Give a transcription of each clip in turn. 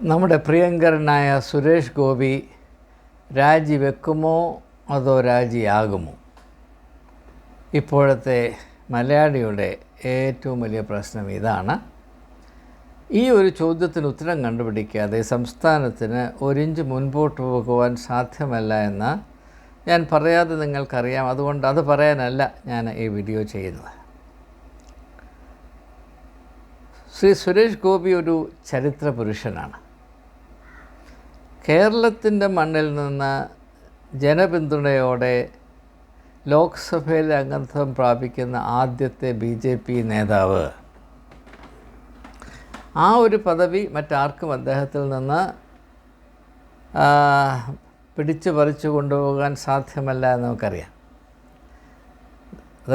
നമ്മുടെ പ്രിയങ്കരനായ സുരേഷ് ഗോപി രാജിവെക്കുമോ അതോ രാജിയാകുമോ? ഇപ്പോഴത്തെ മലയാളിയുടെ ഏറ്റവും വലിയ പ്രശ്നം ഇതാണ്. ഈ ഒരു ചോദ്യത്തിന് ഉത്തരം കണ്ടുപിടിക്കാതെ സംസ്ഥാനത്തിന് ഒരിഞ്ച് മുൻപോട്ട് പോകുവാൻ സാധ്യമല്ല എന്ന് ഞാൻ പറയാതെ നിങ്ങൾക്കറിയാം. അതുകൊണ്ട് അത് പറയാനല്ല ഞാൻ ഈ വീഡിയോ ചെയ്യുന്നത്. ശ്രീ സുരേഷ് ഗോപി ഒരു ചരിത്ര പുരുഷനാണ്. കേരളത്തിന്റെ മണ്ണിൽ നിന്ന് ജനപിന്തുണയോടെ ലോക്സഭയിൽ അംഗത്വം പ്രാപിക്കുന്ന ആദ്യത്തെ ബി ജെ പി നേതാവ്. ആ ഒരു പദവി മറ്റാർക്കും അദ്ദേഹത്തിൽ നിന്ന് പിടിച്ചു പറിച്ചു കൊണ്ടുപോകാൻ സാധ്യമല്ല എന്ന് നമുക്കറിയാം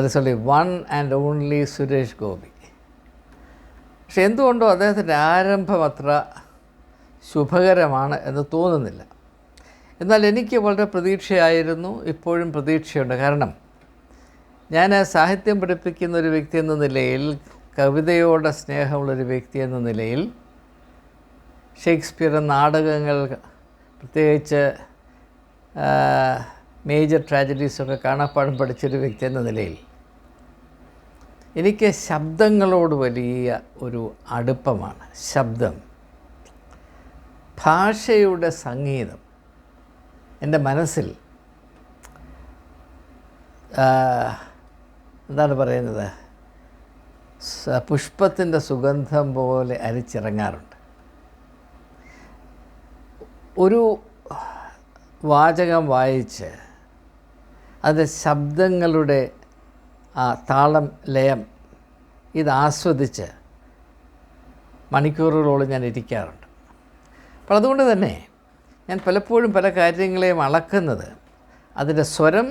is only one and only Suresh Gopi പക്ഷെ എന്തുകൊണ്ടോ അദ്ദേഹത്തിന്റെ ആരംഭം അത്ര ശുഭകരമാണ് എന്ന് തോന്നുന്നില്ല. എന്നാൽ എനിക്ക് വളരെ പ്രതീക്ഷയായിരുന്നു ഇപ്പോഴും പ്രതീക്ഷയുണ്ട്. കാരണം ഞാൻ സാഹിത്യം പഠിപ്പിക്കുന്ന ഒരു വ്യക്തി എന്ന നിലയിൽ കവിതയോടെ സ്നേഹമുള്ളൊരു വ്യക്തി എന്ന നിലയിൽ ഷേക്സ്പിയർ നാടകങ്ങൾ പ്രത്യേകിച്ച് മേജർ ട്രാജഡീസൊക്കെ കാണാപ്പാടും പഠിച്ചൊരു വ്യക്തി എന്ന നിലയിൽ എനിക്ക് ശബ്ദങ്ങളോട് വലിയ ഒരു അടുപ്പമാണ്. ശബ്ദം. ഭാഷയുടെ സംഗീതം എന്റെ മനസ്സിൽ എന്താണ് പറയുന്നത്? പുഷ്പത്തിന്റെ സുഗന്ധം പോലെ അരിച്ചിറങ്ങാറുണ്ട്. ഒരു വാചകം വായിച്ച് അത് ശബ്ദങ്ങളുടെ ആ താളം ലയം ഇത് ആസ്വദിച്ച് മണിക്കൂറുകളോളം ഞാൻ ഇരിക്കാറുണ്ട്. അപ്പോൾ അതുകൊണ്ട് തന്നെ ഞാൻ പലപ്പോഴും പല കാര്യങ്ങളെയും അളക്കുന്നത് അതിന്റെ സ്വരം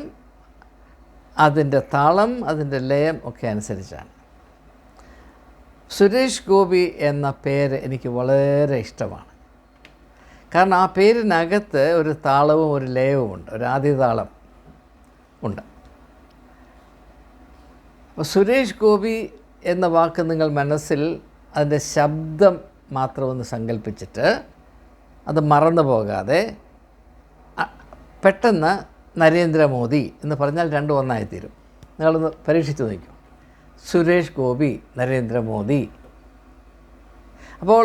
അതിന്റെ താളം അതിന്റെ ലയം ഒക്കെ അനുസരിച്ചാണ്. സുരേഷ് ഗോപി എന്ന പേര് എനിക്ക് വളരെ ഇഷ്ടമാണ്. കാരണം ആ പേരിനകത്ത് ഒരു താളവും ഒരു ലയവും ഉണ്ട് ഒരു ആദ്യ താളം ഉണ്ട്. അപ്പോൾ സുരേഷ് ഗോപി എന്ന വാക്ക് നിങ്ങൾ മനസ്സിൽ അതിന്റെ ശബ്ദം മാത്രമൊന്ന് സങ്കല്പിച്ചിട്ട് അത് മറന്നു പോകാതെ പെട്ടെന്ന് നരേന്ദ്രമോദി എന്ന് പറഞ്ഞാൽ രണ്ടും ഒന്നായിത്തീരും. നിങ്ങളൊന്ന് പരീക്ഷിച്ച് നോക്കൂ സുരേഷ് ഗോപി നരേന്ദ്രമോദി. അപ്പോൾ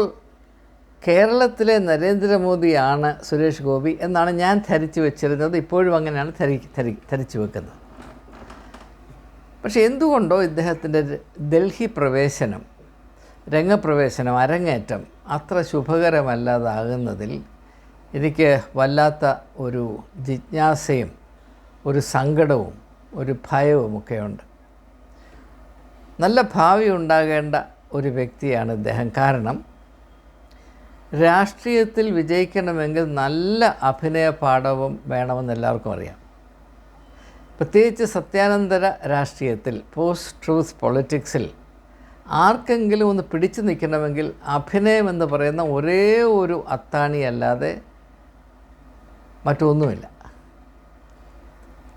കേരളത്തിലെ നരേന്ദ്രമോദിയാണ് സുരേഷ് ഗോപി എന്നാണ് ഞാൻ ധരിച്ചു വെച്ചിരുന്നത്. ഇപ്പോഴും അങ്ങനെയാണ് ധരി ധരി ധരിച്ചു വെക്കുന്നത്. പക്ഷേ എന്തുകൊണ്ടോ ഇദ്ദേഹത്തിന്റെ ഡൽഹി പ്രവേശനം രംഗപ്രവേശനം അരങ്ങേറ്റം അത്ര ശുഭകരമല്ലാതാകുന്നതിൽ എനിക്ക് വല്ലാത്ത ഒരു ജിജ്ഞാസയും ഒരു സങ്കടവും ഒരു ഭയവും ഒക്കെയുണ്ട് നല്ല ഭാവി ഉണ്ടാകേണ്ട ഒരു വ്യക്തിയാണ് ഇദ്ദേഹം. കാരണം രാഷ്ട്രീയത്തിൽ വിജയിക്കണമെങ്കിൽ നല്ല അഭിനയ പാഠവും വേണമെന്ന് എല്ലാവർക്കും അറിയാം. പ്രത്യേകിച്ച് സത്യാനന്തര രാഷ്ട്രീയത്തിൽ പോസ്റ്റ് ട്രൂത്ത് പൊളിറ്റിക്സിൽ ആർക്കെങ്കിലും ഒന്ന് പിടിച്ചു നിൽക്കണമെങ്കിൽ അഭിനയം എന്ന് പറയുന്ന ഒരേ ഒരു അത്താണിയല്ലാതെ മറ്റൊന്നുമില്ല.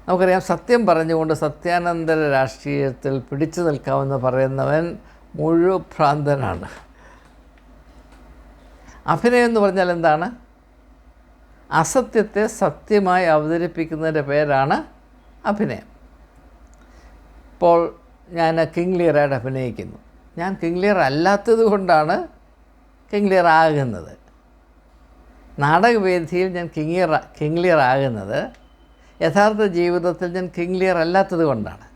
നമുക്കറിയാം സത്യം പറഞ്ഞുകൊണ്ട് സത്യാനന്തര രാഷ്ട്രീയത്തിൽ പിടിച്ചു നിൽക്കാമെന്ന് പറയുന്നവൻ മുഴുവൻ ഭ്രാന്തനാണ്. അഭിനയം എന്ന് പറഞ്ഞാൽ എന്താണ്? അസത്യത്തെ സത്യമായി അവതരിപ്പിക്കുന്നതിന്റെ പേരാണ് അഭിനയം. ഇപ്പോൾ ഞാൻ കിങ് ലിയറായിട്ട് അഭിനയിക്കുന്നു. ഞാൻ കിങ് ലിയർ അല്ലാത്തത് കൊണ്ടാണ് കിങ് ലിയർ ആകുന്നത്. നാടകവേദിയിൽ ഞാൻ കിങ്ങിയർ കിങ് ലിയർ ആകുന്നത്. യഥാർത്ഥ ജീവിതത്തിൽ ഞാൻ കിങ് ലിയർ അല്ലാത്തത് കൊണ്ടാണ്.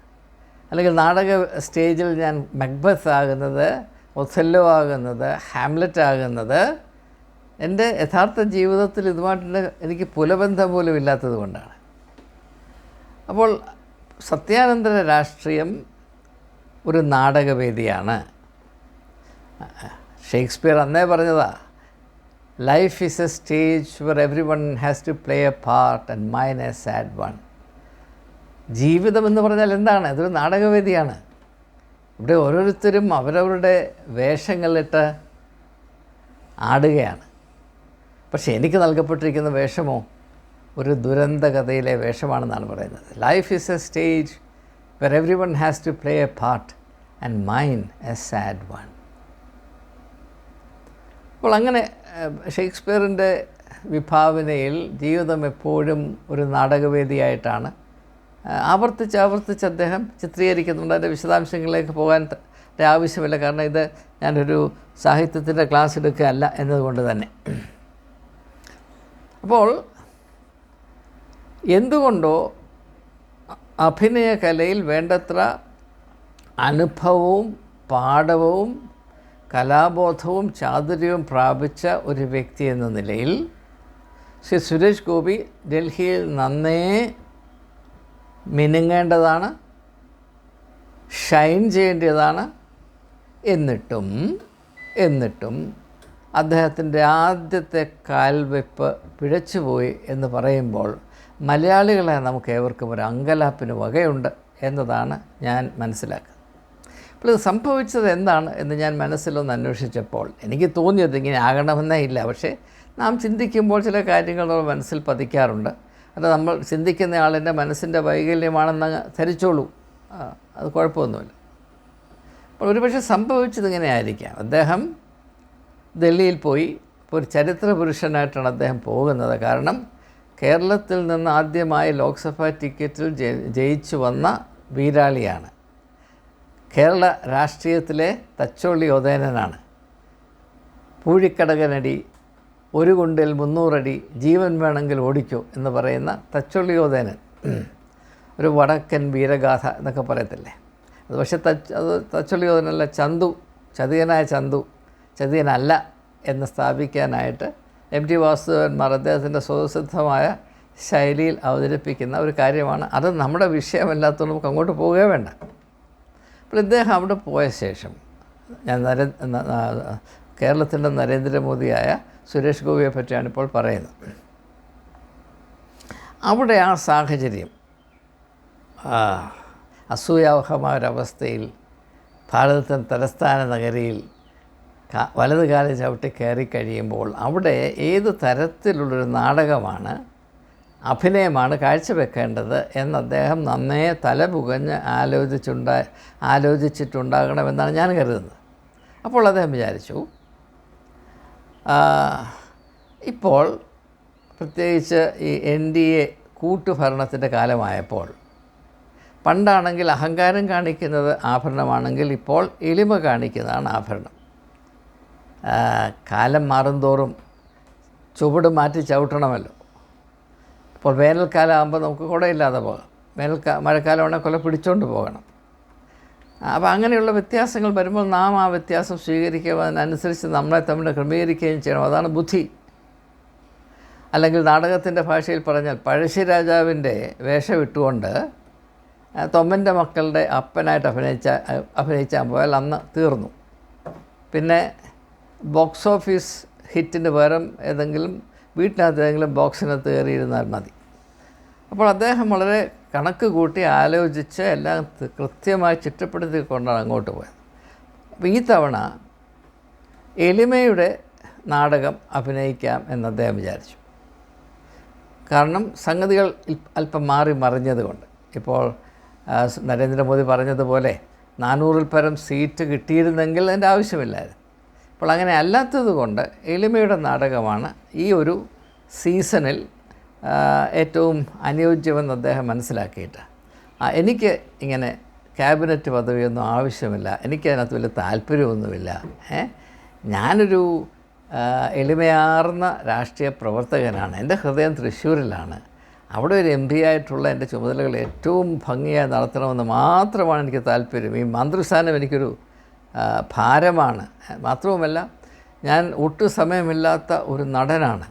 അല്ലെങ്കിൽ നാടക സ്റ്റേജിൽ ഞാൻ മക്ബസ് ആകുന്നത് ഒസെല്ലോ ആകുന്നത് ഹാംലറ്റ് ആകുന്നത്. എന്റെ യഥാർത്ഥ ജീവിതത്തിൽ ഇതുമായിട്ടുള്ള എനിക്ക് പുലബന്ധം പോലും ഇല്ലാത്തത് കൊണ്ടാണ്. അപ്പോൾ സത്യാനന്തര രാഷ്ട്രീയം ഒരു നാടകവേദിയാണ്. ഷേക്സ്പിയർ അന്നേ പറഞ്ഞതാ life is a stage where everyone has to play a part and mine a sad one ജീവിതം എന്ന് പറഞ്ഞാൽ എന്താണ്? ഇതൊരു നാടകവേദിയാണ്. ഇവിടെ ഓരോരുത്തരും അവരവരുടെ വേഷങ്ങളിട്ട് ആടുകയാണ്. പക്ഷേ എനിക്ക് നൽകപ്പെട്ടിരിക്കുന്ന വേഷമോ ഒരു ദുരന്ത കഥയിലെ വേഷമാണെന്നാണ് പറയുന്നത്. Life is a stage where everyone has to play a part and mine a sad one അപ്പോൾ അങ്ങനെ ഷേക്സ്പിയറിന്റെ വിഭാവനയിൽ ജീവിതം എപ്പോഴും ഒരു നാടകവേദിയായിട്ടാണ്. ആവർത്തിച്ച് ആവർത്തിച്ച് അദ്ദേഹം ചിത്രീകരിക്കുന്നുണ്ട്. അതിന്റെ വിശദാംശങ്ങളിലേക്ക് പോകാൻ ആവശ്യമില്ല. കാരണം ഇത് ഞാനൊരു സാഹിത്യത്തിന്റെ ക്ലാസ് എടുക്കുകയല്ല എന്നതുകൊണ്ട് തന്നെ. അപ്പോൾ എന്തുകൊണ്ടോ അഭിനയ കലയിൽ വേണ്ടത്ര അനുഭവവും പാഠവും കലാബോധവും ചാതുര്യവും പ്രാപിച്ച ഒരു വ്യക്തി എന്ന നിലയിൽ ശ്രീ സുരേഷ് ഗോപി ഡൽഹിയിൽ നന്നേ മിനുങ്ങേണ്ടതാണ് ഷൈൻ ചെയ്യേണ്ടതാണ് എന്നിട്ടും എന്നിട്ടും അദ്ദേഹത്തിന്റെ ആദ്യത്തെ കാൽവെപ്പ് പിഴച്ചുപോയി എന്ന് പറയുമ്പോൾ മലയാളികളെ നമുക്ക് ഏവർക്കും ഒരു അങ്കലാപ്പിന് വകയുണ്ട് എന്നതാണ് ഞാൻ മനസ്സിലാക്കുന്നത്. അപ്പോൾ ഇത് സംഭവിച്ചത് എന്താണ് എന്ന് ഞാൻ മനസ്സിലൊന്ന് അന്വേഷിച്ചപ്പോൾ എനിക്ക് തോന്നിയത് ഇങ്ങനെ ആകണമെന്നേ ഇല്ല. പക്ഷേ നാം ചിന്തിക്കുമ്പോൾ ചില കാര്യങ്ങൾ നമ്മുടെ മനസ്സിൽ പതിക്കാറുണ്ട്. അത് നമ്മൾ ചിന്തിക്കുന്ന ആളിന്റെ മനസ്സിന്റെ വൈകല്യമാണെന്ന് ധരിച്ചോളൂ. അത് കുഴപ്പമൊന്നുമില്ല. അപ്പോൾ ഒരുപക്ഷെ സംഭവിച്ചത് ഇങ്ങനെ ആയിരിക്കാം. അദ്ദേഹം ഡൽഹിയിൽ പോയി. ഒരു ചരിത്ര പുരുഷനായിട്ടാണ് അദ്ദേഹം പോകുന്നത്. കാരണം കേരളത്തിൽ നിന്ന് ആദ്യമായി ലോക്സഭാ ടിക്കറ്റിൽ ജയി- ജയിച്ചു വന്ന വീരാളിയാണ്. കേരള രാഷ്ട്രീയത്തിലെ തച്ചോള്ളി ഉദയനനാണ് പൂഴിക്കടകനടി ഒരു കുണ്ടിൽ മുന്നൂറടി ജീവൻ വേണമെങ്കിൽ ഓടിക്കൂ എന്ന് പറയുന്ന തച്ചോളി ഉദയനൻ ഒരു വടക്കൻ വീരഗാഥ എന്നൊക്കെ പറയത്തില്ലേ? അത് പക്ഷേ തച്ച് അത് തച്ചോളി ഓതനല്ല ചന്തു ചതിയനായ ചന്തു ചതിയനല്ല എന്ന് സ്ഥാപിക്കാനായിട്ട് എം ടി വാസുദേവന്മാർ അദ്ദേഹത്തിന്റെ സ്വതസിദ്ധമായ ശൈലിയിൽ അവതരിപ്പിക്കുന്ന ഒരു കാര്യമാണ്. അത് നമ്മുടെ വിഷയമല്ലാത്തതുകൊണ്ട് നമുക്ക് അങ്ങോട്ട് പോവുകയേ വേണ്ട. അപ്പോൾ ഇദ്ദേഹം അവിടെ പോയ ശേഷം ഞാൻ നര കേരളത്തിന്റെ നരേന്ദ്രമോദിയായ സുരേഷ് ഗോപിയെ പറ്റിയാണ് ഇപ്പോൾ പറയുന്നത്. അവിടെ ആ സാഹചര്യം അസൂയാവഹമായ ഒരവസ്ഥയിൽ ഭാരതത്തിന്റെ തലസ്ഥാന നഗരിയിൽ വലതുകാല വലത് കാലം ചവിട്ടി കയറി കഴിയുമ്പോൾ അവിടെ ഏത് തരത്തിലുള്ളൊരു നാടകമാണ് അഭിനയമാണ് കാഴ്ചവെക്കേണ്ടത് എന്ന് അദ്ദേഹം നന്നേ തലപുകഞ്ഞ് ആലോചിച്ചുണ്ടാ ആലോചിച്ചിട്ടുണ്ടാകണമെന്നാണ് ഞാൻ കരുതുന്നത്. അപ്പോൾ അദ്ദേഹം വിചാരിച്ചു ഇപ്പോൾ പ്രത്യേകിച്ച് ഈ എൻ ഡി എ കൂട്ടുഭരണത്തിന്റെ കാലമായപ്പോൾ പണ്ടാണെങ്കിൽ അഹങ്കാരം കാണിക്കുന്നത് ആഭരണമാണെങ്കിൽ ഇപ്പോൾ എളിമ കാണിക്കുന്നതാണ് ആഭരണം. കാലം മാറുന്തോറും ചുവട് മാറ്റി ചവിട്ടണമല്ലോ. ഇപ്പോൾ വേനൽക്കാലം ആകുമ്പോൾ നമുക്ക് കുടയില്ലാതെ പോകാം. വേനൽക്കാ മഴക്കാലമാണെങ്കിൽ കൊല പിടിച്ചുകൊണ്ട് പോകണം. അപ്പോൾ അങ്ങനെയുള്ള വ്യത്യാസങ്ങൾ വരുമ്പോൾ നാം ആ വ്യത്യാസം സ്വീകരിക്കുകയും അതിനനുസരിച്ച് നമ്മളെ തമ്മിൽ ക്രമീകരിക്കുകയും ചെയ്യണം. അതാണ് ബുദ്ധി. അല്ലെങ്കിൽ നാടകത്തിന്റെ ഭാഷയിൽ പറഞ്ഞാൽ പഴശ്ശി രാജാവിന്റെ വേഷം ഇട്ടുകൊണ്ട് ആ, തൊമ്മന്റെ മക്കളുടെ അപ്പനായിട്ട് അഭിനയിച്ച അഭിനയിച്ചാൽ പോയാൽ അന്ന് തീർന്നു. പിന്നെ ബോക്സ് ഓഫീസ് ഹിറ്റിന് പകരം ഏതെങ്കിലും വീട്ടിനകത്ത് ഏതെങ്കിലും ബോക്സിനകത്ത് കയറിയിരുന്നാൽ മതി. അപ്പോൾ അദ്ദേഹം വളരെ കണക്ക് കൂട്ടി ആലോചിച്ച് എല്ലാം കൃത്യമായി ചിട്ടപ്പെടുത്തി കൊണ്ടാണ് അങ്ങോട്ട് പോയത്. അപ്പോൾ ഈ തവണ എളിമയുടെ നാടകം അഭിനയിക്കാം എന്ന് അദ്ദേഹം വിചാരിച്ചു. കാരണം സംഗതികൾ അല്പം മാറി മറിഞ്ഞതുകൊണ്ട് ഇപ്പോൾ നരേന്ദ്രമോദി പറഞ്ഞതുപോലെ നാനൂറിൽ പരം സീറ്റ് കിട്ടിയിരുന്നെങ്കിൽ അതിന്റെ ആവശ്യമില്ലായിരുന്നു. അപ്പോൾ അങ്ങനെ അല്ലാത്തത് കൊണ്ട് എളിമയുടെ നാടകമാണ് ഈ ഒരു സീസണിൽ ഏറ്റവും അനുയോജ്യമെന്ന് അദ്ദേഹം മനസ്സിലാക്കിയിട്ട്. എനിക്ക് ഇങ്ങനെ ക്യാബിനറ്റ് പദവിയൊന്നും ആവശ്യമില്ല. എനിക്കതിനകത്ത് വലിയ താല്പര്യമൊന്നുമില്ല. ഞാനൊരു എളിമയാർന്ന രാഷ്ട്രീയ പ്രവർത്തകനാണ്. എന്റെ ഹൃദയം തൃശ്ശൂരിലാണ്. അവിടെ ഒരു എം പി ആയിട്ടുള്ള എന്റെ ചുമതലകൾ ഏറ്റവും ഭംഗിയായി നടത്തണമെന്ന് മാത്രമാണ് എനിക്ക് താല്പര്യം. ഈ മന്ത്രിസ്ഥാനം എനിക്കൊരു ഭാരമാണ് മാത്രവുമല്ല ഞാൻ ഒട്ടും സമയമില്ലാത്ത ഒരു നടനാണ്.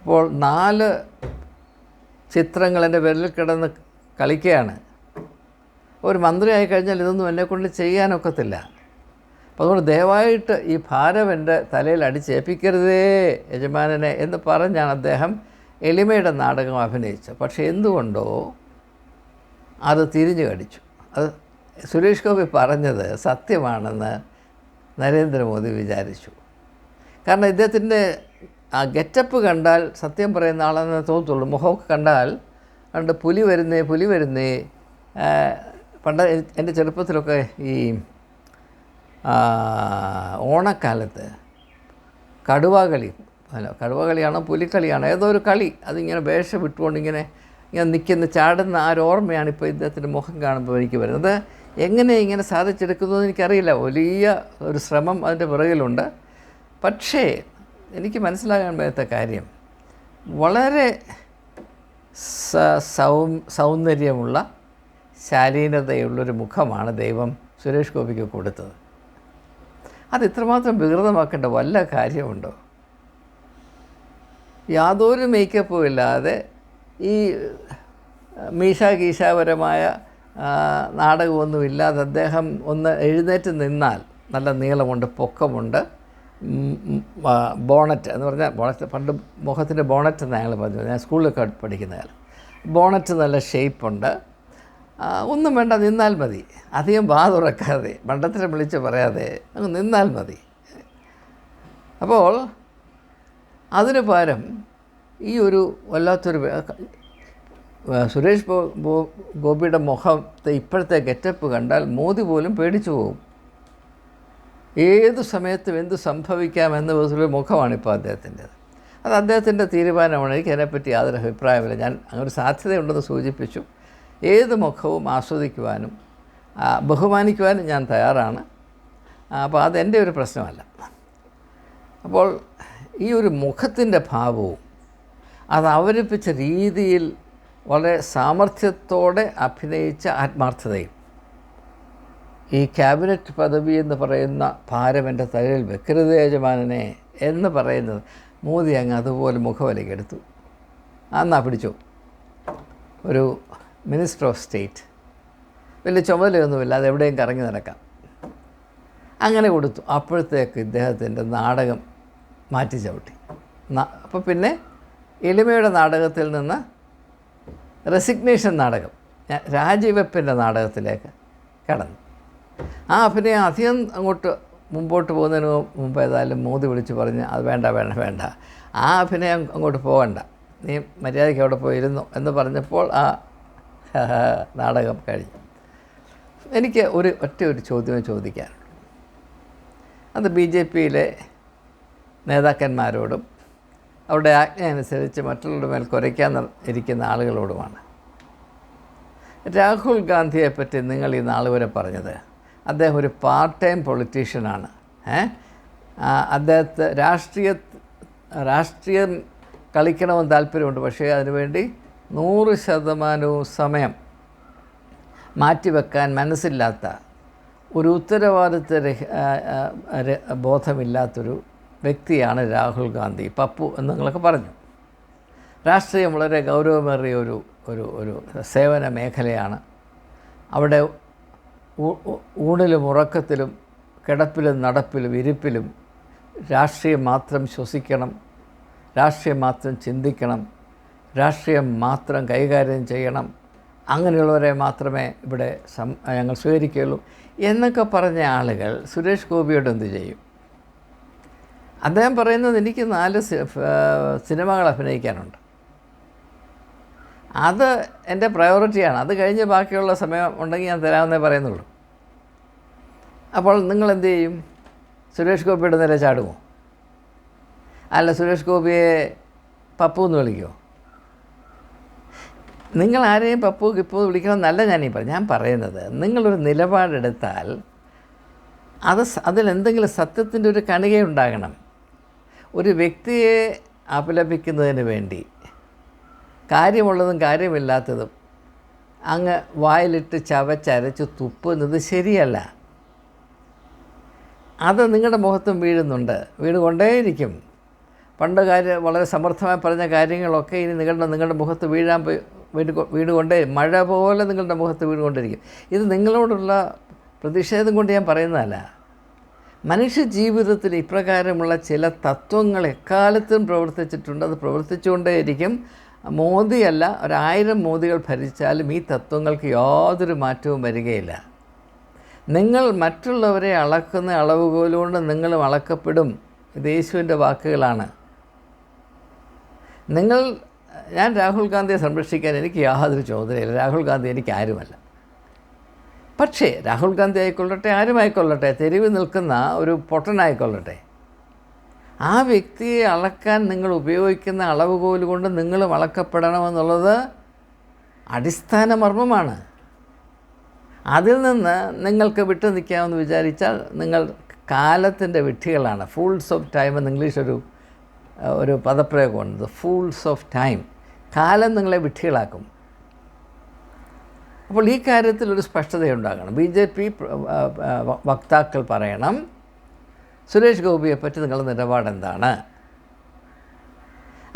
അപ്പോൾ നാല് ചിത്രങ്ങൾ എന്റെ വിരലിൽ കിടന്ന് കളിക്കുകയാണ്. ഒരു മന്ത്രിയായി കഴിഞ്ഞാൽ ഇതൊന്നും എന്നെക്കൊണ്ട് ചെയ്യാനൊക്കത്തില്ല. അപ്പോൾ അതുകൊണ്ട് ദയവായിട്ട് ഈ ഭാരം എന്റെ തലയിൽ അടിച്ചേൽപ്പിക്കരുതേ യജമാനനെ എന്ന് പറഞ്ഞാണ് അദ്ദേഹം എളിമയുടെ നാടകം അഭിനയിച്ചത്. പക്ഷേ എന്തുകൊണ്ടോ അത് തിരിഞ്ഞു കടിച്ചു. അത് സുരേഷ് ഗോപി പറഞ്ഞത് സത്യമാണെന്ന് നരേന്ദ്രമോദി വിചാരിച്ചു. കാരണം ഇദ്ദേഹത്തിന്റെ ആ ഗെറ്റപ്പ് കണ്ടാൽ സത്യം പറയുന്ന ആളെന്ന് തോന്നത്തുള്ളൂ. മുഖമൊക്കെ കണ്ടാൽ പണ്ട് പുലി വരുന്നേ പുലി വരുന്നേ പണ്ട് എന്റെ ചെറുപ്പത്തിലൊക്കെ ഈ ഓണക്കാലത്ത് കടുവാകളി അല്ല കടുവകളിയാണോ പുലിക്കളിയാണോ ഏതോ ഒരു കളി അതിങ്ങനെ വേഷം വിട്ടുകൊണ്ട് ഇങ്ങനെ നിൽക്കുന്ന ചാടുന്ന ആ ഒരു ഓർമ്മയാണ് ഇപ്പോൾ ഇദ്ദേഹത്തിന്റെ മുഖം കാണുമ്പോൾ എനിക്ക് വരുന്നത്. എങ്ങനെ ഇങ്ങനെ സാധിച്ചെടുക്കുന്നു എനിക്കറിയില്ല. വലിയ ഒരു ശ്രമം അതിന്റെ പിറകിലുണ്ട്. പക്ഷേ എനിക്ക് മനസ്സിലാകാൻ പറ്റാത്ത കാര്യം. വളരെ സൗ സൗന്ദര്യമുള്ള ശാലീനതയുള്ളൊരു മുഖമാണ് ദൈവം സുരേഷ് ഗോപിക്ക് കൊടുത്തത്. അത് ഇത്രമാത്രം വികൃതമാക്കേണ്ട വല്ല കാര്യമുണ്ടോ? യാതൊരു മേക്കപ്പും ഇല്ലാതെ ഈ മീശ ഗീശാപരമായ ആ, നാടകമൊന്നും ഇല്ലാതെ അദ്ദേഹം ഒന്ന് എഴുന്നേറ്റ് നിന്നാൽ നല്ല നീളമുണ്ട് പൊക്കമുണ്ട്. ബോണറ്റ് എന്ന് പറഞ്ഞാൽ ബോണറ്റ് പണ്ട് മുഖത്തിന്റെ ബോണറ്റ് എന്ന് ഞങ്ങൾ പറഞ്ഞു ഞാൻ സ്കൂളിലൊക്കെ പഠിക്കുന്ന കാലം. ബോണറ്റ് നല്ല ഷേപ്പുണ്ട്. ഒന്നും വേണ്ട നിന്നാൽ മതി. അധികം വാ തുറക്കാതെ മണ്ടത്തിനെ വിളിച്ച് പറയാതെ അങ്ങ് നിന്നാൽ മതി. അപ്പോൾ അതിന് പകരം ഈ ഒരു വല്ലാത്തൊരു സുരേഷ് ഗോപിയുടെ മുഖത്തെ ഇപ്പോഴത്തെ ഗെറ്റപ്പ് കണ്ടാൽ മോദി പോലും പേടിച്ചു പോകും. ഏത് സമയത്തും എന്ത് സംഭവിക്കാമെന്ന വിധത്തിലുള്ള മുഖമാണ് ഇപ്പോൾ അദ്ദേഹത്തിന്റെത്. അത് അദ്ദേഹത്തിന്റെ തീരുമാനമാണ്. എനിക്ക് അതിനെപ്പറ്റി യാതൊരു അഭിപ്രായമില്ല ഞാൻ അങ്ങനെ സാധ്യതയുണ്ടെന്ന് സൂചിപ്പിച്ചു. ഏത് മുഖവും ആസ്വദിക്കുവാനും ബഹുമാനിക്കുവാനും ഞാൻ തയ്യാറാണ്. അപ്പോൾ അതെന്റെ ഒരു പ്രശ്നമല്ല. അപ്പോൾ ഈ ഒരു മുഖത്തിന്റെ ഭാവവും അത് അവതരിപ്പിച്ച രീതിയിൽ വളരെ സാമർഥ്യത്തോടെ അഭിനയിച്ച ആത്മാർത്ഥതയും. ഈ ക്യാബിനറ്റ് പദവി എന്ന് പറയുന്ന ഭാരം എന്റെ തലയിൽ വെക്കരുത് യജമാനനെ എന്ന് പറയുന്നത് മോദി അങ്ങ് അതുപോലെ മുഖവിലക്കെടുത്തു അന്നാ പിടിച്ചു. ഒരു മിനിസ്റ്റർ ഓഫ് സ്റ്റേറ്റ്. വലിയ ചുമതലയൊന്നുമില്ല അത് എവിടെയും കറങ്ങി നടക്കാം. അങ്ങനെ കൊടുത്തു. അപ്പോഴത്തേക്ക് ഇദ്ദേഹത്തിന്റെ നാടകം മാറ്റി ചവിട്ടി. അപ്പോൾ പിന്നെ എളിമയുടെ നാടകത്തിൽ നിന്ന് റെസിഗ്നേഷൻ നാടകം രാജിവെപ്പിന്റെ നാടകത്തിലേക്ക് കടന്നു. ആ അഭിനയം അധികം അങ്ങോട്ട് മുമ്പോട്ട് പോകുന്നതിന് മുമ്പ് ഏതായാലും മോദി വിളിച്ച് പറഞ്ഞ് അത് വേണ്ട വേണ്ട വേണ്ട. ആ അഭിനയം അങ്ങോട്ട് പോകണ്ട. നീ മര്യാദയ്ക്ക് അവിടെ പോയിരുന്നു എന്ന് പറഞ്ഞപ്പോൾ ആ നാടകം കഴിഞ്ഞു. എനിക്ക് ഒരു ഒറ്റ ഒരു ചോദ്യമേ ചോദിക്കാനുള്ളൂ. അത് ബി ജെ പിയിലെ നേതാക്കന്മാരോടും അവരുടെ ആജ്ഞ അനുസരിച്ച് മറ്റുള്ളവരുടെ മേൽ കുറയ്ക്കാൻ ഇരിക്കുന്ന ആളുകളോടുമാണ്. രാഹുൽ ഗാന്ധിയെപ്പറ്റി നിങ്ങൾ ഈ നാൾ വരെ പറഞ്ഞത് അദ്ദേഹം ഒരു പാർട്ട് ടൈം പൊളിറ്റീഷ്യനാണ് അദ്ദേഹത്തെ രാഷ്ട്രീയ രാഷ്ട്രീയം കളിക്കണമെന്ന് താല്പര്യമുണ്ട് പക്ഷേ അതിനുവേണ്ടി നൂറ് ശതമാനവും സമയം മാറ്റിവെക്കാൻ മനസ്സില്ലാത്ത ഒരു ഉത്തരവാദിത്വ ബോധമില്ലാത്തൊരു വ്യക്തിയാണ് രാഹുൽ ഗാന്ധി. പപ്പു എന്ന് നിങ്ങളൊക്കെ പറഞ്ഞു. രാഷ്ട്രീയം വളരെ ഗൗരവമേറിയ ഒരു ഒരു ഒരു സേവന മേഖലയാണ്. അവിടെ ഊണിലും ഉറക്കത്തിലും കിടപ്പിലും നടപ്പിലും ഇരിപ്പിലും രാഷ്ട്രീയം മാത്രം ശ്വസിക്കണം രാഷ്ട്രീയം മാത്രം ചിന്തിക്കണം രാഷ്ട്രീയം മാത്രം കൈകാര്യം ചെയ്യണം. അങ്ങനെയുള്ളവരെ മാത്രമേ ഇവിടെ സം ഞങ്ങൾ സ്വീകരിക്കുകയുള്ളൂ. എന്നൊക്കെ പറഞ്ഞ ആളുകൾ സുരേഷ് ഗോപിയോട് എന്ത് ചെയ്യും? അദ്ദേഹം പറയുന്നത് എനിക്ക് നാല് സിനിമകൾ അഭിനയിക്കാനുണ്ട്. അത് എന്റെ പ്രയോറിറ്റിയാണ്. അത് കഴിഞ്ഞ് ബാക്കിയുള്ള സമയം ഉണ്ടെങ്കിൽ ഞാൻ തരാമെന്നേ പറയുന്നുള്ളൂ. അപ്പോൾ നിങ്ങൾ എന്ത് ചെയ്യും? സുരേഷ് ഗോപിയുടെ നില ചാടുമോ? അല്ല സുരേഷ് ഗോപിയെ പപ്പു എന്ന് വിളിക്കുമോ? നിങ്ങൾ ആരെയും പപ്പു കിപ്പു വിളിക്കണമെന്നല്ല ഞാനീ പറയും ഞാൻ പറയുന്നത് നിങ്ങളൊരു നിലപാടെടുത്താൽ അത് അതിലെന്തെങ്കിലും സത്യത്തിന്റെ ഒരു കണികയുണ്ടാകണം. ഒരു വ്യക്തിയെ അപലപിക്കുന്നതിന് വേണ്ടി കാര്യമുള്ളതും കാര്യമില്ലാത്തതും അങ്ങ് വായിലിട്ട് ചവച്ചരച്ച് തുപ്പുന്നത് ശരിയല്ല. അത് നിങ്ങളുടെ മുഖത്തും വീഴുന്നുണ്ട്. വീണുകൊണ്ടേയിരിക്കും പണ്ട് കാര്യം വളരെ സമർത്ഥമായി പറഞ്ഞ കാര്യങ്ങളൊക്കെ ഇനി നിങ്ങളുടെ നിങ്ങളുടെ മുഖത്ത് വീഴാൻ പോയി വീട് വീടുകൊണ്ടേ മഴ പോലെ നിങ്ങളുടെ മുഖത്ത് വീണുകൊണ്ടിരിക്കും ഇത് നിങ്ങളോടുള്ള പ്രതിഷേധം കൊണ്ട് ഞാൻ പറയുന്നതല്ല. മനുഷ്യ ജീവിതത്തിൽ ഇപ്രകാരമുള്ള ചില തത്വങ്ങൾ എക്കാലത്തും പ്രവർത്തിച്ചിട്ടുണ്ട്. അത് പ്രവർത്തിച്ചുകൊണ്ടേയിരിക്കും. മോദിയല്ല ഒരായിരം മോദികൾ ഭരിച്ചാലും ഈ തത്വങ്ങൾക്ക് യാതൊരു മാറ്റവും വരികയില്ല. നിങ്ങൾ മറ്റുള്ളവരെ അളക്കുന്ന അളവുകോലുകൊണ്ട് നിങ്ങളും അളക്കപ്പെടും. ഇത് യേശുവിന്റെ വാക്കുകളാണ്. നിങ്ങൾ ഞാൻ രാഹുൽ ഗാന്ധിയെ സംരക്ഷിക്കാൻ എനിക്ക് യാതൊരു ചോദ്യമില്ല രാഹുൽ ഗാന്ധി എനിക്ക് ആരുമല്ല പക്ഷേ രാഹുൽ ഗാന്ധി ആയിക്കൊള്ളട്ടെ ആരുമായിക്കൊള്ളട്ടെ തെരുവ് നിൽക്കുന്ന ഒരു പൊട്ടനായിക്കൊള്ളട്ടെ ആ വ്യക്തിയെ അളക്കാൻ നിങ്ങൾ ഉപയോഗിക്കുന്ന അളവുകോൽ കൊണ്ട് നിങ്ങൾ അളക്കപ്പെടണമെന്നുള്ളത് അടിസ്ഥാന മർമ്മമാണ് അതിൽ നിന്ന് നിങ്ങൾക്ക് വിട്ടു നിൽക്കാമെന്ന് വിചാരിച്ചാൽ നിങ്ങൾ കാലത്തിന്റെ വിട്ടികളാണ് ഫൂൾസ് ഓഫ് ടൈം എന്ന് ഇംഗ്ലീഷ് ഒരു ഒരു പദപ്രയോഗമുണ്ട് ഫൂൾസ് ഓഫ് ടൈം കാലം നിങ്ങളെ വിഡ്ഢികളാക്കും. അപ്പോൾ ഈ കാര്യത്തിൽ ഒരു സ്പഷ്ടതയുണ്ടാകണം. ബി ജെ പി വക്താക്കൾ പറയണം സുരേഷ് ഗോപിയെ പറ്റി നിങ്ങളുടെ നിലപാട് എന്താണ്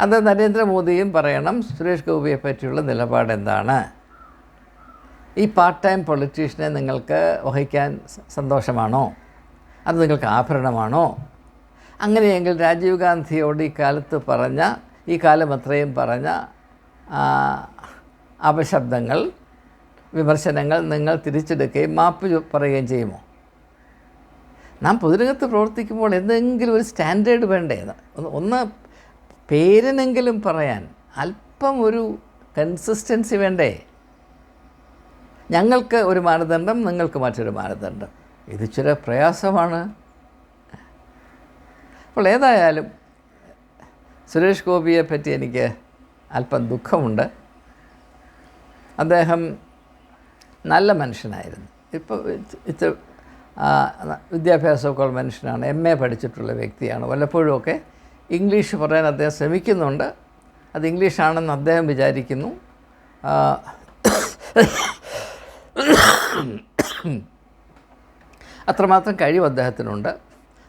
അത് നരേന്ദ്രമോദിയും പറയണം സുരേഷ് ഗോപിയെ പറ്റിയുള്ള നിലപാട് എന്താണ് ഈ പാർട്ട് ടൈം പൊളിറ്റീഷ്യനെ നിങ്ങൾക്ക് വഹിക്കാൻ സന്തോഷമാണോ? അത് നിങ്ങൾക്ക് ആഭരണമാണോ? അങ്ങനെയെങ്കിൽ രാജീവ് ഗാന്ധിയോട് ഈ കാലത്ത് പറഞ്ഞ ഈ കാലം അത്രയും പറഞ്ഞ അപശബ്ദങ്ങൾ വിമർശനങ്ങൾ നിങ്ങൾ തിരിച്ചെടുക്കുകയും മാപ്പ് പറയുകയും ചെയ്യുമോ? നാം പൊതുരംഗത്ത് പ്രവർത്തിക്കുമ്പോൾ എന്തെങ്കിലും ഒരു സ്റ്റാൻഡേർഡ് വേണ്ടേ? ഒന്ന് പേരിനെങ്കിലും പറയാൻ അല്പം ഒരു കൺസിസ്റ്റൻസി വേണ്ടേ? ഞങ്ങൾക്ക് ഒരു മാനദണ്ഡം നിങ്ങൾക്ക് മറ്റൊരു മാനദണ്ഡം. ഇത് ഇച്ചിരി പ്രയാസമാണ്. അപ്പോൾ ഏതായാലും സുരേഷ് ഗോപിയെ പറ്റി എനിക്ക് അല്പം ദുഃഖമുണ്ട്. അദ്ദേഹം നല്ല മനുഷ്യനായിരുന്നു. ഇപ്പോൾ ഇത്ര വിദ്യാഭ്യാസമൊക്കെ ഉള്ള മനുഷ്യനാണ് എം എ പഠിച്ചിട്ടുള്ള വ്യക്തിയാണ്. വല്ലപ്പോഴുമൊക്കെ ഇംഗ്ലീഷ് പറയാൻ അദ്ദേഹം ശ്രമിക്കുന്നുണ്ട്. അത് ഇംഗ്ലീഷാണെന്ന് അദ്ദേഹം വിചാരിക്കുന്നു. അത്രമാത്രം കഴിവ് അദ്ദേഹത്തിനുണ്ട്.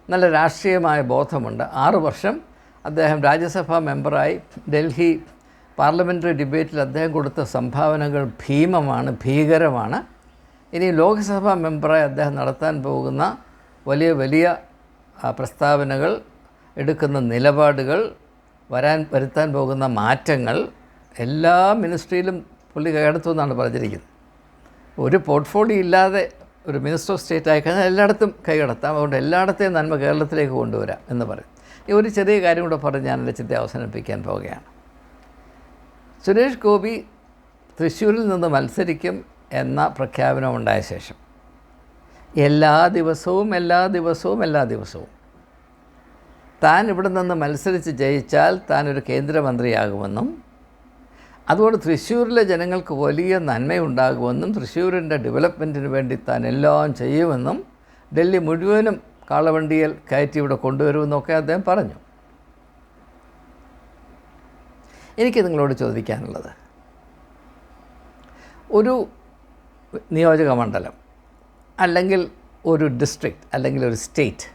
നല്ല രാഷ്ട്രീയമായ ബോധമുണ്ട്. ആറു വർഷം അദ്ദേഹം രാജ്യസഭാ മെമ്പറായി ഡൽഹി പാർലമെന്ററി ഡിബേറ്റിൽ അദ്ദേഹം കൊടുത്ത സംഭാവനകൾ ഭീമമാണ് ഭീകരമാണ്. ഇനി ലോക്സഭാ മെമ്പറായി അദ്ദേഹം നടത്താൻ പോകുന്ന വലിയ വലിയ പ്രസ്താവനകൾ എടുക്കുന്ന നിലപാടുകൾ വരാൻ വരുത്താൻ പോകുന്ന മാറ്റങ്ങൾ എല്ലാ മിനിസ്ട്രിയിലും പുള്ളി കയ്യടത്തു എന്നാണ് പറഞ്ഞിരിക്കുന്നത്. ഒരു പോർട്ട്ഫോളിയോ ഇല്ലാതെ ഒരു മിനിസ്റ്റർ ഓഫ് സ്റ്റേറ്റ് ആയിക്കഴിഞ്ഞാൽ എല്ലായിടത്തും കൈകടത്താം. അതുകൊണ്ട് എല്ലായിടത്തെയും നന്മ കേരളത്തിലേക്ക് കൊണ്ടുവരാം എന്ന് പറയും. ഈ ഒരു ചെറിയ കാര്യം കൂടെ പറഞ്ഞ് ഞാൻ എന്റെ ചിന്ത അവസാനിപ്പിക്കാൻ പോവുകയാണ്. സുരേഷ് ഗോപി തൃശ്ശൂരിൽ നിന്ന് മത്സരിക്കും എന്ന പ്രഖ്യാപനം ഉണ്ടായ ശേഷം. എല്ലാ ദിവസവും എല്ലാ ദിവസവും എല്ലാ ദിവസവും. താൻ ഇവിടെ നിന്ന് മത്സരിച്ച് ജയിച്ചാൽ താൻ ഒരു കേന്ദ്രമന്ത്രിയാകുമെന്നും അതുകൊണ്ട് തൃശ്ശൂരിലെ ജനങ്ങൾക്ക് വലിയ നന്മയുണ്ടാകുമെന്നും തൃശ്ശൂരിന്റെ ഡെവലപ്മെന്റിന് വേണ്ടി താൻ എല്ലാം ചെയ്യുമെന്നും ഡൽഹി മുഴുവനും കാളവണ്ടിയിൽ കയറ്റി ഇവിടെ കൊണ്ടുവരുമെന്നൊക്കെ അദ്ദേഹം പറഞ്ഞു. എനിക്ക് നിങ്ങളോട് ചോദിക്കാനുള്ളത്. ഒരു നിയോജക മണ്ഡലം അല്ലെങ്കിൽ ഒരു ഡിസ്ട്രിക്റ്റ് അല്ലെങ്കിൽ ഒരു സ്റ്റേറ്റ്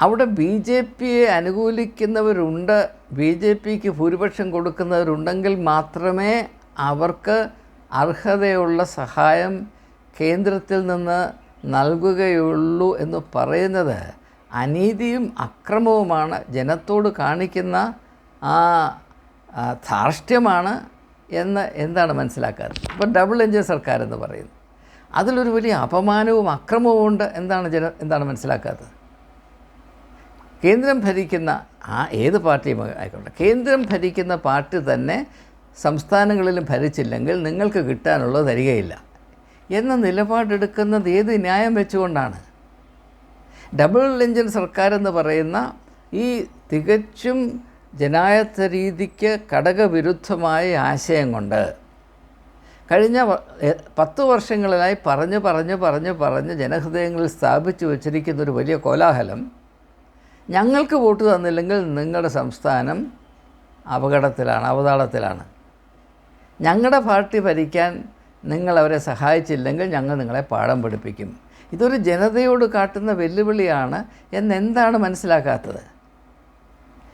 അവിടെ ബി ജെ പിയെ അനുകൂലിക്കുന്നവരുണ്ട് ബി ജെ പിക്ക് ഭൂരിപക്ഷം കൊടുക്കുന്നവരുണ്ടെങ്കിൽ മാത്രമേ അവർക്ക് അർഹതയുള്ള സഹായം കേന്ദ്രത്തിൽ നിന്ന് നൽകുകയുള്ളൂ എന്ന് പറയുന്നത് അനീതിയും അക്രമവുമാണ് ജനത്തോട് കാണിക്കുന്ന ആ ആ, ധാർഷ്ട്യമാണ് എന്ന് എന്താണ് മനസ്സിലാക്കാറ് ഇപ്പോൾ ഡബിൾ എഞ്ചിൻ സർക്കാർ എന്ന് പറയുന്നു. അതിലൊരു വലിയ അപമാനവും അക്രമവും ഉണ്ട് എന്താണ് ജന എന്താണ് മനസ്സിലാക്കാത്തത്? കേന്ദ്രം ഭരിക്കുന്ന ആ ഏത് പാർട്ടിയും ആയിക്കോട്ടെ കേന്ദ്രം ഭരിക്കുന്ന പാർട്ടി തന്നെ സംസ്ഥാനങ്ങളിലും ഭരിച്ചില്ലെങ്കിൽ നിങ്ങൾക്ക് കിട്ടാനുള്ളത് തരികയില്ല. എന്ന നിലപാടെടുക്കുന്നത് ഏത് ന്യായം വെച്ചുകൊണ്ടാണ്? ഡബിൾ എഞ്ചിൻ സർക്കാർ എന്ന് പറയുന്ന ഈ തികച്ചും ജനായത്ത രീതിക്ക് ഘടകവിരുദ്ധമായ ആശയം കൊണ്ട് കഴിഞ്ഞ പത്ത് വർഷങ്ങളിലായി പറഞ്ഞ് പറഞ്ഞ് പറഞ്ഞ് പറഞ്ഞ് ജനഹൃദയങ്ങളിൽ സ്ഥാപിച്ചു വച്ചിരിക്കുന്ന ഒരു വലിയ കോലാഹലം ഞങ്ങൾക്ക് വോട്ട് തന്നില്ലെങ്കിൽ നിങ്ങളുടെ സംസ്ഥാനം അപകടത്തിലാണ് അവതാളത്തിലാണ്. ഞങ്ങളുടെ പാർട്ടി ഭരിക്കാൻ നിങ്ങളവരെ സഹായിച്ചില്ലെങ്കിൽ ഞങ്ങൾ നിങ്ങളെ പാഠം പഠിപ്പിക്കും. ഇതൊരു ജനതയോട് കാട്ടുന്ന വെല്ലുവിളിയാണ് എന്നെന്താണ് മനസ്സിലാക്കാത്തത്?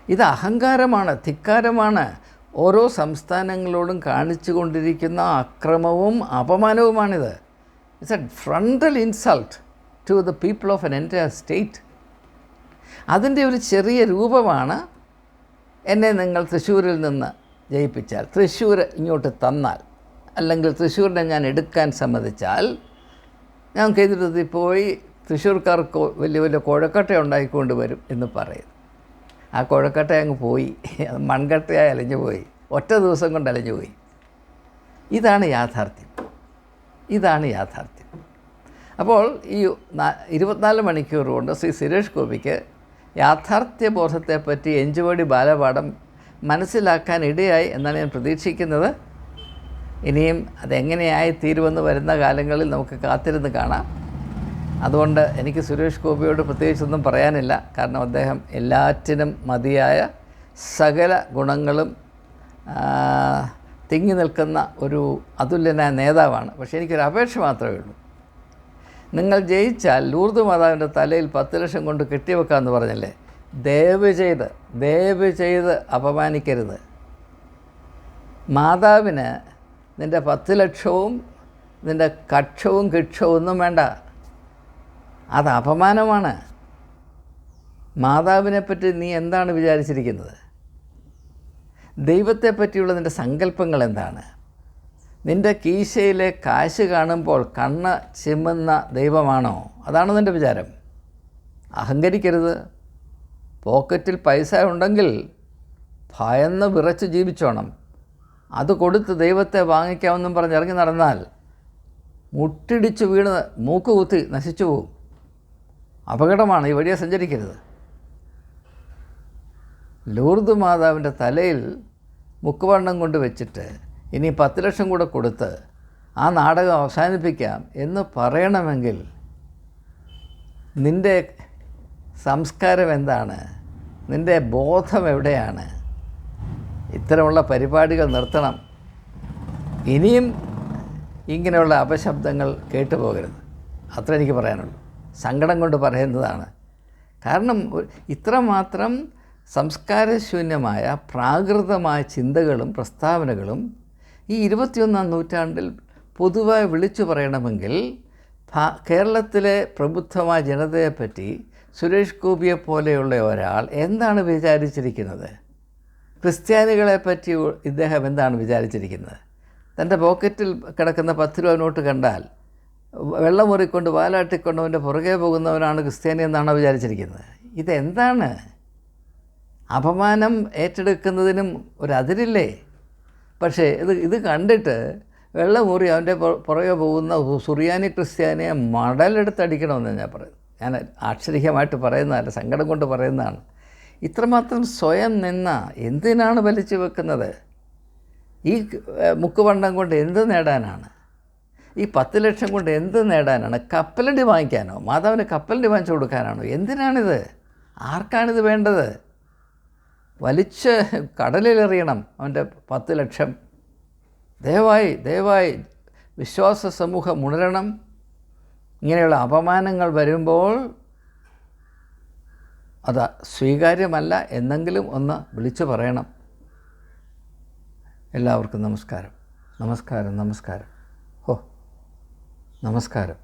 ഇത് അഹങ്കാരമാണ് ധിക്കാരമാണ്. ഓരോ സംസ്ഥാനങ്ങളോടും കാണിച്ചു കൊണ്ടിരിക്കുന്ന അക്രമവും അപമാനവുമാണിത്. It's a frontal insult to the people of N എന്റെ സ്റ്റേറ്റ് അതിന്റെ ഒരു ചെറിയ രൂപമാണ് എന്നെ നിങ്ങൾ തൃശ്ശൂരിൽ നിന്ന് ജയിപ്പിച്ചാൽ. തൃശ്ശൂർ ഇങ്ങോട്ട് തന്നാൽ അല്ലെങ്കിൽ തൃശ്ശൂരിനെ ഞാൻ എടുക്കാൻ സമ്മതിച്ചാൽ ഞാൻ കേന്ദ്രത്തിൽ പോയി തൃശ്ശൂർക്കാർക്ക് വലിയ വലിയ കുഴക്കട്ട ഉണ്ടായിക്കൊണ്ട് വരും എന്ന് പറയും. ആ കുഴക്കട്ട അങ്ങ് പോയി. മൺകട്ടയായി അലഞ്ഞു പോയി. ഒറ്റ ദിവസം കൊണ്ട് അലഞ്ഞു പോയി. ഇതാണ് യാഥാർത്ഥ്യം. ഇതാണ് യാഥാർത്ഥ്യം. അപ്പോൾ ഈ ഇരുപത്തിനാല് മണിക്കൂർ കൊണ്ട് ശ്രീ സുരേഷ് ഗോപിക്ക് യാഥാർത്ഥ്യബോധത്തെപ്പറ്റി എഞ്ചുവടി ബാലപാഠം മനസ്സിലാക്കാൻ ഇടയായി എന്നാണ് ഞാൻ പ്രതീക്ഷിക്കുന്നത്. ഇനിയും അതെങ്ങനെയായി തീരുമെന്ന് വരുന്ന കാലങ്ങളിൽ നമുക്ക് കാത്തിരുന്ന് കാണാം. അതുകൊണ്ട് എനിക്ക് സുരേഷ് ഗോപിയോട് പ്രത്യേകിച്ചൊന്നും പറയാനില്ല. കാരണം അദ്ദേഹം എല്ലാറ്റിനും മതിയായ സകല ഗുണങ്ങളും തിങ്ങി നിൽക്കുന്ന ഒരു അതുല്യനായ നേതാവാണ്. പക്ഷേ എനിക്കൊരു അപേക്ഷ മാത്രമേ ഉള്ളൂ. നിങ്ങൾ ജയിച്ചാൽ ലൂർദ് മാതാവിന്റെ തലയിൽ പത്ത് ലക്ഷം കൊണ്ട് കെട്ടിവെക്കാമെന്ന് പറഞ്ഞല്ലേ? ദയവ് ചെയ്ത് ദയവ് ചെയ്ത് അപമാനിക്കരുത്. മാതാവിന് നിന്റെ പത്ത് ലക്ഷവും നിന്റെ കക്ഷവും കിക്ഷവും ഒന്നും വേണ്ട. അത് അപമാനമാണ്. മാതാവിനെപ്പറ്റി നീ എന്താണ് വിചാരിച്ചിരിക്കുന്നത്? ദൈവത്തെ പറ്റിയുള്ള നിന്റെ സങ്കല്പങ്ങൾ എന്താണ്? നിന്റെ കീശയിലെ കാശ് കാണുമ്പോൾ കണ്ണ് ചിമ്മുന്ന ദൈവമാണോ? അതാണോ നിന്റെ വിചാരം. അഹങ്കരിക്കരുത്. പോക്കറ്റിൽ പൈസ ഉണ്ടെങ്കിൽ ഭയന്ന് വിറച്ച് ജീവിച്ചോണം. അത് കൊടുത്ത് ദൈവത്തെ വാങ്ങിക്കാമെന്നും പറഞ്ഞ് ഇറങ്ങി നടന്നാൽ മുട്ടിടിച്ച് വീണ് മൂക്ക് കുത്തി നശിച്ചു പോകും അപകടമാണ് ഈ വഴിയെ സഞ്ചരിക്കരുത്. ലൂർദ് മാതാവിന്റെ തലയിൽ മുക്കുവണ്ണം കൊണ്ട് വെച്ചിട്ട് ഇനി പത്ത് ലക്ഷം കൂടെ കൊടുത്ത് ആ നാടകം അവസാനിപ്പിക്കാം എന്ന് പറയണമെങ്കിൽ നിന്റെ സംസ്കാരം എന്താണ്? നിന്റെ ബോധം എവിടെയാണ്? ഇത്തരമുള്ള പരിപാടികൾ നിർത്തണം. ഇനിയും ഇങ്ങനെയുള്ള അപശബ്ദങ്ങൾ കേട്ടുപോകരുത്. അത്ര എനിക്ക് പറയാനുള്ളൂ. സങ്കടം കൊണ്ട് പറയുന്നതാണ്. കാരണം ഇത്രമാത്രം സംസ്കാരശൂന്യമായ പ്രാകൃതമായ ചിന്തകളും പ്രസ്താവനകളും ഈ ഇരുപത്തിയൊന്നാം നൂറ്റാണ്ടിൽ പൊതുവായി വിളിച്ചു പറയണമെങ്കിൽ കേരളത്തിലെ പ്രബുദ്ധമായ ജനതയെപ്പറ്റി സുരേഷ് ഗോപിയെ പോലെയുള്ള ഒരാൾ എന്താണ് വിചാരിച്ചിരിക്കുന്നത്? ക്രിസ്ത്യാനികളെ പറ്റി ഇദ്ദേഹം എന്താണ് വിചാരിച്ചിരിക്കുന്നത്? തന്റെ പോക്കറ്റിൽ കിടക്കുന്ന പത്ത് രൂപ നോട്ട് കണ്ടാൽ വെള്ളം മുറിക്കൊണ്ട് വാലാട്ടിക്കൊണ്ട് അവന്റെ പുറകെ പോകുന്നവനാണ് ക്രിസ്ത്യാനി എന്നാണോ വിചാരിച്ചിരിക്കുന്നത്. ഇതെന്താണ്? അപമാനം ഏറ്റെടുക്കുന്നതിനും അതിരില്ലേ? പക്ഷേ ഇത് ഇത് കണ്ടിട്ട് വെള്ളം മുറി അവന്റെ പുറ- പുറകെ പോകുന്ന സുറിയാനി ക്രിസ്ത്യാനിയെ മടലെടുത്തടിക്കണമെന്ന് ഞാൻ പറയും ഞാൻ ആക്ഷരികമായിട്ട് പറയുന്നതല്ല സങ്കടം കൊണ്ട് പറയുന്നതാണ്. ഇത്രമാത്രം സ്വയം നിന്ന എന്തിനാണ് വലിച്ചു വെക്കുന്നത്? ഈ ഏഹ്, മുക്കുവണ്ണം കൊണ്ട് എന്ത് നേടാനാണ്? ഈ പത്ത് ലക്ഷം കൊണ്ട് എന്ത് നേടാനാണ്? കപ്പലണ്ടി വാങ്ങിക്കാനോ? മാതാവിന് കപ്പലണ്ടി വാങ്ങിച്ചു കൊടുക്കാനാണോ? എന്തിനാണിത്? ആർക്കാണിത് വേണ്ടത്? വലിച്ച് കടലിലെറിയണം അവന്റെ പത്ത് ലക്ഷം. ദയവായി ദയവായി വിശ്വാസ സമൂഹം ഉണരണം. ഇങ്ങനെയുള്ള അപമാനങ്ങൾ വരുമ്പോൾ അത് സ്വീകാര്യമല്ല എന്നെങ്കിലും ഒന്ന് വിളിച്ചു പറയണം. എല്ലാവർക്കും നമസ്കാരം. നമസ്കാരം നമസ്കാരം. നമസ്കാരം.